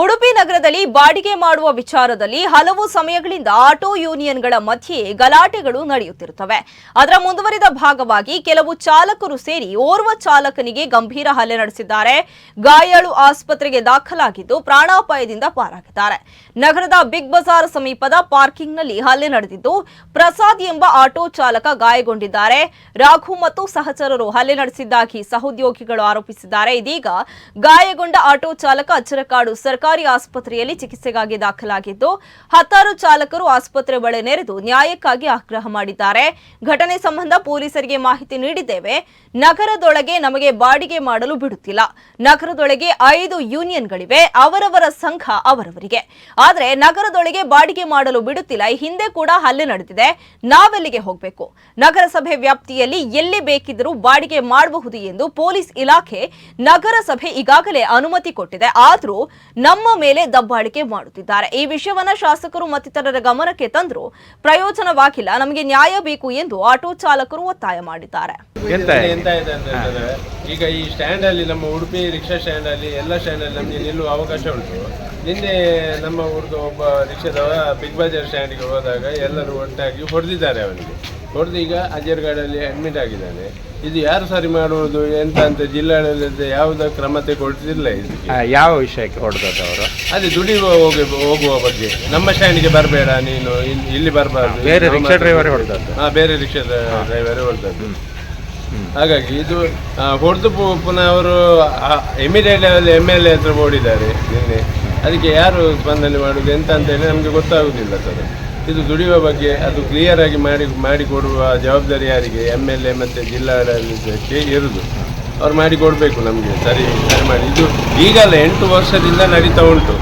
ಉಡುಪಿ ನಗರದಲ್ಲಿ ಬಾಡಿಗೆ ಮಾಡುವ ವಿಚಾರದಲ್ಲಿ ಹಲವು ಸಮಯಗಳಿಂದ ಆಟೋ ಯೂನಿಯನ್ಗಳ ಮಧ್ಯೆ ಗಲಾಟೆಗಳು ನಡೆಯುತ್ತಿರುತ್ತವೆ. ಅದರ ಮುಂದುವರಿದ ಭಾಗವಾಗಿ ಕೆಲವು ಚಾಲಕರು ಸೇರಿ ಓರ್ವ ಚಾಲಕನಿಗೆ ಗಂಭೀರ ಹಲ್ಲೆ ನಡೆಸಿದ್ದಾರೆ. ಗಾಯಾಳು ಆಸ್ಪತ್ರೆಗೆ ದಾಖಲಾಗಿದ್ದು ಪ್ರಾಣಾಪಾಯದಿಂದ ಪಾರಾಗಿದ್ದಾರೆ. ನಗರದ ಬಿಗ್ ಬಜಾರ್ ಸಮೀಪದ ಪಾರ್ಕಿಂಗ್ನಲ್ಲಿ ಹಲ್ಲೆ ನಡೆದಿದ್ದು ಪ್ರಸಾದ್ ಎಂಬ ಆಟೋ ಚಾಲಕ ಗಾಯಗೊಂಡಿದ್ದಾರೆ. ರಾಘು ಮತ್ತು ಸಹಚರರು ಹಲ್ಲೆ ನಡೆಸಿದ್ದಾಗಿ ಸಹೋದ್ಯೋಗಿಗಳು ಆರೋಪಿಸಿದ್ದಾರೆ. ಇದೀಗ ಗಾಯಗೊಂಡ ಆಟೋ ಚಾಲಕ ಅಚ್ಚರಕಾಡು ಸರ್ಕಾರಿ ಆಸ್ಪತ್ರೆಯಲ್ಲಿ ಚಿಕಿತ್ಸೆಗಾಗಿ ದಾಖಲಾಗಿದ್ದು, ಹತ್ತಾರು ಚಾಲಕರು ಆಸ್ಪತ್ರೆ ಬಳಿ ನೆರೆದು ನ್ಯಾಯಕ್ಕಾಗಿ ಆಗ್ರಹ ಮಾಡಿದ್ದಾರೆ. ಘಟನೆ ಸಂಬಂಧ ಪೊಲೀಸರಿಗೆ ಮಾಹಿತಿ ನೀಡಿದ್ದೇವೆ. ನಗರದೊಳಗೆ ನಮಗೆ ಬಾಡಿಗೆ ಮಾಡಲು ಬಿಡುತ್ತಿಲ್ಲ. ನಗರದೊಳಗೆ ಐದು ಯೂನಿಯನ್ಗಳಿವೆ. ಅವರವರ ಸಂಘ ಅವರವರಿಗೆ. ಆದರೆ ನಗರದೊಳಗೆ ಬಾಡಿಗೆ ಮಾಡಲು ಬಿಡುತ್ತಿಲ್ಲ. ಈ ಹಿಂದೆ ಕೂಡ ಹಲ್ಲೆ ನಡೆದಿದೆ. ನಾವೆಲ್ಲಿಗೆ ಹೋಗಬೇಕು? ನಗರಸಭೆ ವ್ಯಾಪ್ತಿಯಲ್ಲಿ ಎಲ್ಲಿ ಬೇಕಿದ್ದರೂ ಬಾಡಿಗೆ ಮಾಡಬಹುದು ಎಂದು ಪೊಲೀಸ್ ಇಲಾಖೆ ನಗರಸಭೆ ಈಗಾಗಲೇ ಅನುಮತಿ ಕೊಟ್ಟಿದೆ. ಆದರೂ ನಮ್ಮ ಮೇಲೆ ದಬ್ಬಾಳಿಕೆ ಮಾಡುತ್ತಿದ್ದಾರೆ. ಈ ವಿಷಯವನ್ನ ಶಾಸಕರು ಮತ್ತಿತರರ ಗಮನಕ್ಕೆ ತಂದ್ರು ಪ್ರಯೋಜನವಾಗಿಲ್ಲ. ನಮಗೆ ನ್ಯಾಯ ಬೇಕು ಎಂದು ಆಟೋ ಚಾಲಕರು ಒತ್ತಾಯ ಮಾಡಿದ್ದಾರೆ. ಈಗ ಈ ಸ್ಟ್ಯಾಂಡ್ ಅಲ್ಲಿ ನಮ್ಮ ಉಡುಪಿ ರಿಕ್ಷಾ ಸ್ಟ್ಯಾಂಡ್ ಅಲ್ಲಿ ಎಲ್ಲ ಸ್ಟ್ಯಾಂಡ್ ಅಲ್ಲಿ ನಮಗೆ ನಿಲ್ಲುವ ಅವಕಾಶ ಉಂಟು. ನಿನ್ನೆ ನಮ್ಮ ಊರ್ದು ಒಬ್ಬ ರಿಕ್ಷಾದವ ಬಿಗ್ ಬಜಾರ್ ಸ್ಟ್ಯಾಂಡ್ಗೆ ಹೋದಾಗ ಎಲ್ಲರೂ ಒಟ್ಟಾಗಿ ಹೊಡೆದಿದ್ದಾರೆ ಅವನಿಗೆ. ಹೊಡೆದು ಈಗ ಅಜರ್ಗಾಡಲ್ಲಿ ಅಡ್ಮಿಟ್ ಆಗಿದ್ದಾನೆ. ಇದು ಯಾರು ಸರಿ ಮಾಡುವುದು? ಎಂತ ಅಂತ ಜಿಲ್ಲಾಡಳಿತ ಯಾವುದೇ ಕ್ರಮ ತೆಗೊಳ್ತಿಲ್ಲ ಇದಕ್ಕೆ. ಆ, ಯಾವ ವಿಷಯಕ್ಕೆ ಹೊಡೆದದ್ದು ಅವರು? ಅದೇ ದುಡಿಯುವ ಹೋಗಿ ಹೋಗುವ ಬಗ್ಗೆ. ನಮ್ಮ ಸ್ಟ್ಯಾಂಡ್ಗೆ ಬರಬೇಡ ನೀನು ಇಲ್ಲಿ- ಇಲ್ಲಿ ಬರಬಾರ್ದು. ಬೇರೆ ರಿಕ್ಷಾ ಡ್ರೈವರ್ ಹೊಡೆದದ್ದು. ಹಾ ಬೇರೆ ರಿಕ್ಷಾ ಡ್ರೈವರೇ ಹೊಡೆದದ್ದು. ಹಾಗಾಗಿ ಇದು ಹೊಡೆದು ಪುನಃ ಅವರು immediate level M L A ಹತ್ರ ಓಡಿದ್ದಾರೆ ನಿನ್ನೆ. ಅದಕ್ಕೆ ಯಾರು ಸ್ಪಂದನೆ ಮಾಡುದು ಎಂತ ಅಂತ ಹೇಳಿ ನಮಗೆ ಗೊತ್ತಾಗುದಿಲ್ಲ ಸರ್. ಇದು ದುಡಿಯುವ ಬಗ್ಗೆ ಅದು ಕ್ಲಿಯರ್ ಆಗಿ ಮಾಡಿ ಮಾಡಿಕೊಡುವ ಜವಾಬ್ದಾರಿ ಯಾರಿಗೆ? ಎಂ ಎಲ್ ಎ ಮತ್ತು ಜಿಲ್ಲಾಡಳಿತಕ್ಕೆ ಇರುವುದು ಅವ್ರು ಮಾಡಿಕೊಡಬೇಕು ನಮಗೆ, ಸರಿ ಸರಿ ಮಾಡಿ. ಇದು ಈಗಲ್ಲ ಎಂಟು ವರ್ಷದಿಂದ ನಡೀತಾ ಉಂಟು.